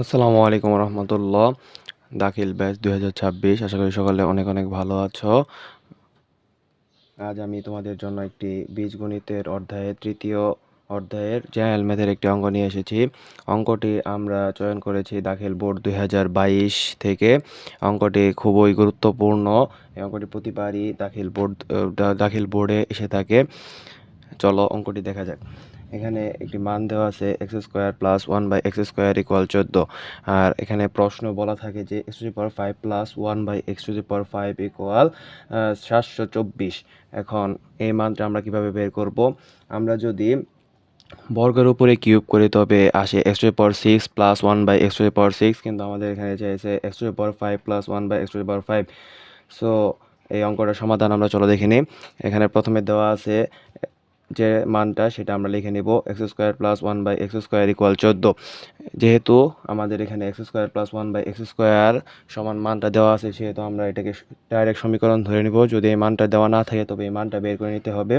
আসসালামু আলাইকুম রহমতুল্লাহ। দাখিল ব্যাচ দুই হাজার ছাব্বিশ, আশা করি সকালে অনেক অনেক ভালো আছো। আজ আমি তোমাদের জন্য একটি বীজগণিতের অধ্যায়ের, তৃতীয় অধ্যায়ের জেনারেল ম্যাথের একটি অঙ্ক নিয়ে এসেছি। অঙ্কটি আমরা চয়ন করেছি দাখিল বোর্ড দুই হাজার বাইশ থেকে। অঙ্কটি খুবই গুরুত্বপূর্ণ। এই অঙ্কটি প্রতিবারই দাখিল বোর্ড দাখিল বোর্ডে এসে থাকে। চলো অঙ্কটি দেখা যাক। এখানে একটি মান দেওয়া আছে x square plus one by x square equal চোদ্দ। আর এখানে প্রশ্ন বলা থাকে যে x to power five plus one by x to power five equal সাতশো চব্বিশ। এখন এই মানটা আমরা কীভাবে বের করব? আমরা যদি বর্গের উপরে কিউব করি, তবে আসে x to power six plus one by x to power six কিন্তু আমাদের এখানে চাইছে x to power five plus one by x to power five so এই অঙ্কটার সমাধান আমরা চলো দেখে নিই। এখানে প্রথমে দেওয়া আছে যে মানটা সেটা আমরা লিখে নেব x square plus one by x square equal চোদ্দ। যেহেতু আমাদের এখানে x square plus one by x square সমান মানটা দেওয়া আছে, সেহেতু আমরা এটাকে ডাইরেক্ট সমীকরণ ধরে নেব। যদি এই মানটা দেওয়া না থাকে, তবে এই মানটা বের করে নিতে হবে।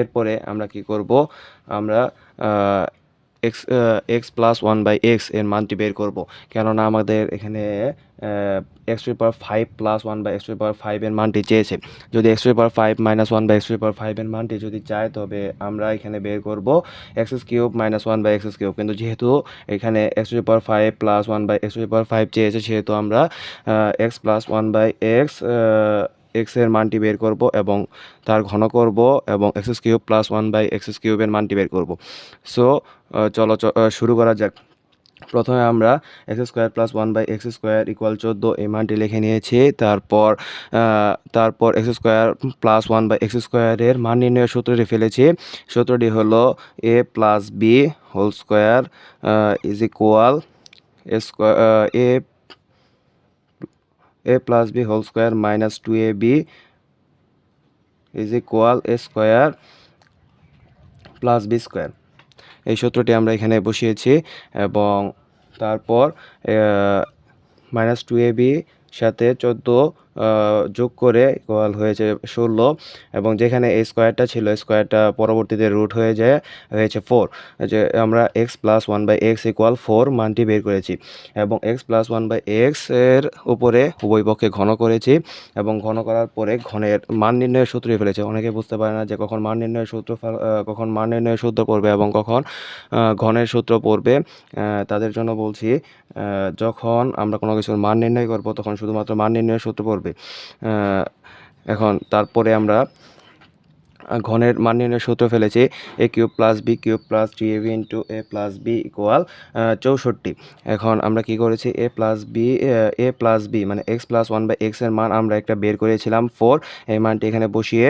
এরপরে আমরা কি করব? আমরা x x plus one by এক্সের মানটি বের করব। কেননা আমাদের এখানে x to power five plus one by x to power ফাইভের মানটি চেয়েছে। যদি x to power five minus one by x to power ফাইভের মানটি যদি চায়, তবে আমরা এখানে বের করব x s cube minus one by x s cube কিন্তু যেহেতু এখানে x to power five plus one by x to power five চেয়েছে, সেহেতু আমরা x plus one by x এক্সের মানটি বের করব এবং তার ঘন করব এবং x cube plus one by x কিউবের মানটি বের করব। সো চলো শুরু করা যাক। প্রথমে আমরা x square plus one by x square equal চোদ্দ এই মানটি লিখে নিয়েছি। তারপর তারপর x square plus one by x স্কোয়ারের মান নির্ণয়ের সূত্রটি ফেলেছি। সূত্রটি হলো a plus b whole square is equal a square a a plus b whole square minus two a b is equal a square plus b square এই সূত্রটি আমরা এখানে বসিয়েছি এবং তারপর মাইনাস টু এ বি সাথে চোদ্দ যোগ করে ইকুয়াল হয়েছে ষোলো এবং যেখানে এই স্কোয়ারটা ছিল স্কোয়ারটা পরবর্তীতে রুট হয়ে যায়, হয়েছে ফোর যে আমরা x plus one by x equal four মানটি বের করেছি এবং এক্স প্লাস ওয়ান বাই এক্সের উপরে উভয় পক্ষে ঘন করেছি এবং ঘন করার পরে ঘনের মান নির্ণয়ের সূত্র ফেলেছে। অনেকে বুঝতে পারে না যে কখন মান নির্ণয়ের সূত্র কখন মান নির্ণয়ের সূত্র পড়বে এবং কখন ঘনের সূত্র পড়বে। তাদের জন্য বলছি যখন আমরা কোনো কিছুর মান নির্ণয় করব, তখন শুধুমাত্র মান নির্ণয়ের সূত্র পড়বে। করবে এখন তারপরে আমরা ঘনের মান নির্ণয় সূত্র ফেলেছি a cube plus b cube plus three a b into a plus b equal চৌষট্টি। এখন আমরা কি করেছি? A plus b a plus b মানে এক্স প্লাস ওয়ান বাই এক্সের মান আমরা একটা বের করেছিলাম ফোর এই মানটি এখানে বসিয়ে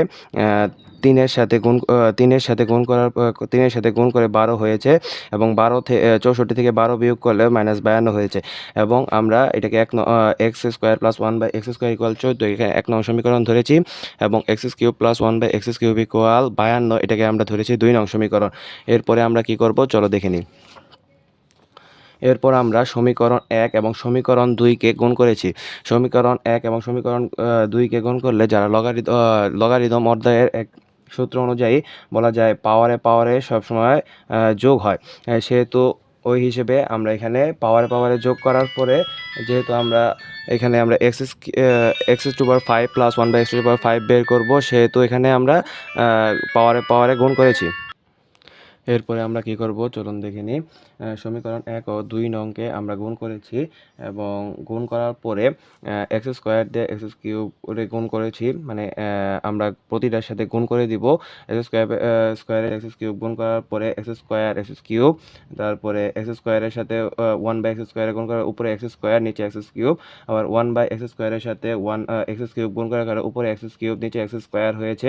তিনের সাথে গুণ তিনের সাথে গুণ করার তিনের সাথে গুণ করে বারো হয়েছে এবং বারো চৌষট্টি থেকে বারো বিয়োগ করলে মাইনাস বায়ান্ন হয়েছে এবং আমরা এটাকে এক x square plus one by x square equal চোদ্দ, এখানে এক নং সমীকরণ ধরেছি এবং x cube plus one by x cube equal বায়ান্ন, এটাকে আমরা ধরেছি দুই নং সমীকরণ। এরপরে আমরা কি করব? চলো দেখে নিই। এরপর আমরা সমীকরণ এক এবং সমীকরণ দুইকে গুণ করেছি। সমীকরণ এক এবং সমীকরণ দুইকে গুণ করলে যারা লগারিদ লগারিদম অধ্যায়ের এক সূত্র অনুযায়ী বলা যায় পাওয়ারে পাওয়ারে সবসময় যোগ হয়। সেহেতু ওই হিসেবে আমরা এখানে পাওয়ারে পাওয়ারে যোগ করার পরে যেহেতু আমরা এখানে আমরা x x to power five plus one by x to power five বের করব, সেহেতু এখানে আমরা পাওয়ারে পাওয়ারে গুণ করেছি। এরপরে আমরা কি করব? চলুন দেখে নিই। সমীকরণ এক ও দুই নংকে আমরা গুণ করেছি এবং গুণ করার পরে এক্স স্কোয়ার দিয়ে এক্স কিউবে গুণ করেছি মানে আমরা প্রতিটার সাথে গুণ করে দিব। এক্স স্কোয়ার স্কোয়ারে এক্স কিউব গুণ করার পরে এক্স স্কোয়ার এক্স কিউব তারপরে এক্স স্কোয়ারের সাথে ওয়ান বাই এক্স স্কোয়ারে গুণ করার উপরে এক্স স্কোয়ার নিচে এক্স কিউব আবার ওয়ান বাই এক্স স্কোয়ারের সাথে ওয়ান এক্স কিউব গুণ করার উপরে এক্স কিউব নিচে এক্স স্কোয়ার হয়েছে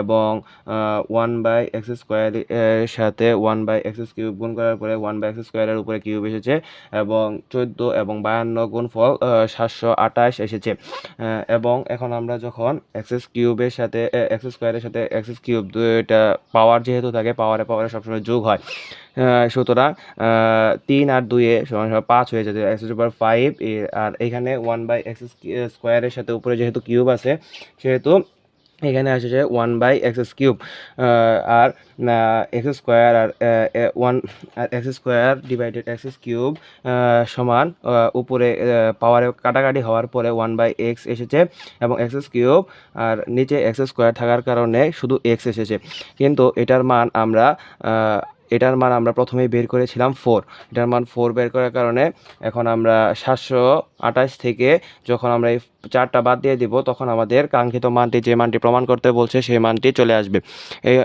এবং ওয়ান বাই এক্স স্কোয়ারের সাথে ওয়ান বাই এক্স কিউব গুণ করার পরে ওয়ান বাই এক্স স্কোয়ারের উপরে কিউব এসেছে? এবং চোদ্দ এবং বায়ান্ন গুণ ফল সাতশো আঠাশ এসেছে। এবং এখন আমরা যখন এক্সএস কিউবের সাথে এক্স স্কোয়ারের সাথে এক্সএস কিউব দুইটা পাওয়ার যেহেতু থাকে পাওয়ারে পাওয়ারে সবসময় যোগ হয়। সুতরাং তিন আর দুইয়ে সমান পাঁচ হয়ে যাবে। এক্স পাওয়ার ফাইভ আর এখানে ওয়ান বাই এক্স স্কোয়ারের সাথে উপরে যেহেতু কিউব আছে, সেহেতু এখানে আসে এসেছে ওয়ান বাই এক্স কিউব আর এক্স স্কোয়ার আর one x square divided x cube সমান উপরে পাওয়ারে কাটাকাটি হওয়ার পরে ওয়ান বাই এক্স এসেছে এবং এক্স কিউব আর নিচে এক্স স্কোয়ার থাকার কারণে শুধু এক্স এসেছে। কিন্তু এটার মান আমরা এটার মান আমরা প্রথমেই বের করেছিলাম ফোর এটার মান ফোর বের করার কারণে এখন আমরা সাতশো আঠাশ থেকে যখন আমরা এই চারটা বাদ দিয়ে দিব, তখন আমাদের কাঙ্ক্ষিত মানটি, যে মানটি প্রমাণ করতে বলছে, সেই মানটি চলে আসবে। এই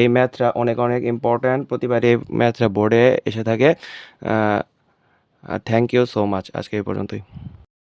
এই ম্যাথটা অনেক অনেক ইম্পর্ট্যান্ট প্রতিবার এই ম্যাথটা বোর্ডে এসে থাকে। থ্যাংক ইউ সো মাচ আজকে এই পর্যন্তই।